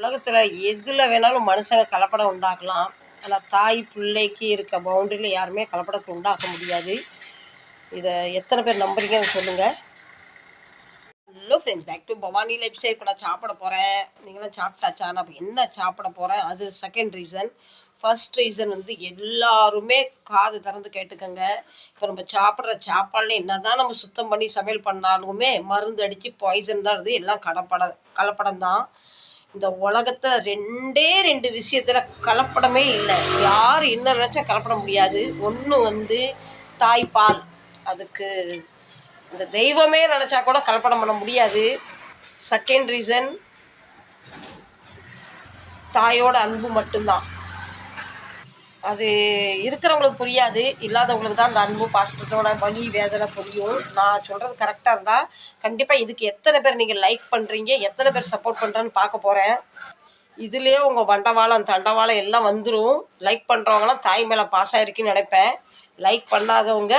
உலகத்தில் எதில் வேணாலும் மனுஷங்க கலப்படம் உண்டாக்கலாம். ஆனால் தாய் பிள்ளைக்கு இருக்க பவுண்டரியில் யாருமே கலப்படத்தை உண்டாக்க முடியாது. இதை எத்தனை பேர் நம்புறீங்கன்னு சொல்லுங்கள் hello friends back to Bhavani lifestyle இப்போ நான் சாப்பிட போகிறேன் நீங்களும் சாப்பிட்டாச்சா? நான் இப்போ என்ன சாப்பிட போகிறேன் அது செகண்ட் ரீசன் ஃபர்ஸ்ட் ரீசன் வந்து எல்லாருமே காது திறந்து கேட்டுக்கோங்க. இப்போ நம்ம சாப்பிட்ற சாப்பாடில் என்ன தான் நம்ம சுத்தம் பண்ணி சமையல் பண்ணாலுமே மருந்து அடித்து பாய்சன் தான். இருக்குது எல்லாம் கடப்பட கலப்படம் தான் இந்த உலகத்தை ரெண்டே ரெண்டு விஷயத்தில் கலப்படமே இல்லை. யார் என்ன நினச்சா கலப்பட முடியாது. ஒன்று வந்து தாய்ப்பால் அதுக்கு இந்த தெய்வமே நினச்சா கூட கலப்படம் பண்ண முடியாது. செகண்ட் ரீசன் தாயோட அன்பு மட்டும்தான். அது இருக்கிறவங்களுக்கு புரியாது இல்லாதவங்களுக்கு தான் அந்த அன்பு பாசத்தோட வலி வேதனை புரியும். நான் சொல்கிறது கரெக்டாக இருந்தால் கண்டிப்பாக இதுக்கு எத்தனை பேர் நீங்கள் லைக் பண்ணுறீங்க எத்தனை பேர் சப்போர்ட் பண்ணுறேன்னு பார்க்க போகிறேன் இதுலேயே உங்கள் வண்டவாளம் தண்டவாளம் எல்லாம் வந்துடும் லைக் பண்ணுறவங்களாம் தாய் மேலே பாஸ் ஆகிருக்குன்னு நினைப்பேன். லைக் பண்ணாதவங்க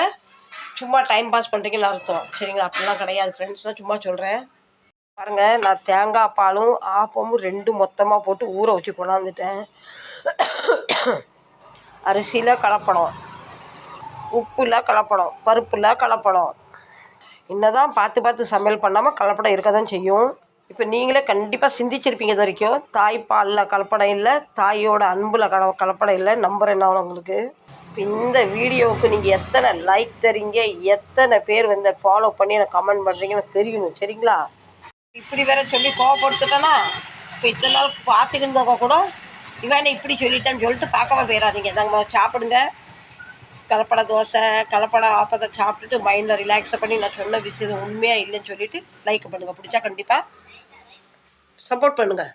சும்மா டைம் பாஸ் பண்ணுறீங்கன்னு அர்த்தம். சரிங்களா? அப்படிலாம் கிடையாது ஃப்ரெண்ட்ஸ்லாம் சும்மா சொல்கிறேன் பாருங்கள் நான் தேங்காய் பாலும் ஆப்பமும் ரெண்டும் மொத்தமாக போட்டு ஊற வச்சு கொண்டாந்துட்டேன். அரிசியில் கலப்படம். உப்புல கலப்படம் பருப்பில் கலப்படம். என்னதான் பார்த்து பார்த்து சமையல் பண்ணாமல் கலப்படம் இருக்க தான் செய்யும். இப்போ நீங்களே கண்டிப்பாக சிந்திச்சிருப்பீங்க இது வரைக்கும். தாய்ப்பாலில் கலப்படம் இல்லை தாயோட அன்பில் கல கலப்படம் இல்லை. நம்பர் என்ன உங்களுக்கு? இப்போ இந்த வீடியோவுக்கு நீங்கள் எத்தனை லைக் தரீங்க எத்தனை பேர் வந்து ஃபாலோ பண்ணி எனக்கு கமெண்ட் பண்ணுறீங்கன்னு தெரியணும். சரிங்களா? இப்படி வேற சொல்லி கோவப்படுத்துட்டேன்னா இப்போ இத்தனை நாள் பார்த்துக்கிட்டு கூட இவன் இப்படி சொல்லிட்டான்னு சொல்லிட்டு பார்க்காம போயிடாதீங்க நாங்கள் சாப்பிடுங்க. கலப்பட தோசை கலப்பட ஆப்பத்தை சாப்பிட்டுட்டு மைண்டை ரிலாக்ஸை பண்ணி நான் சொன்ன விஷயம் உண்மையாக இல்லைன்னு சொல்லிட்டு லைக் பண்ணுங்கள் பிடிச்சா கண்டிப்பாக சப்போர்ட் பண்ணுங்கள்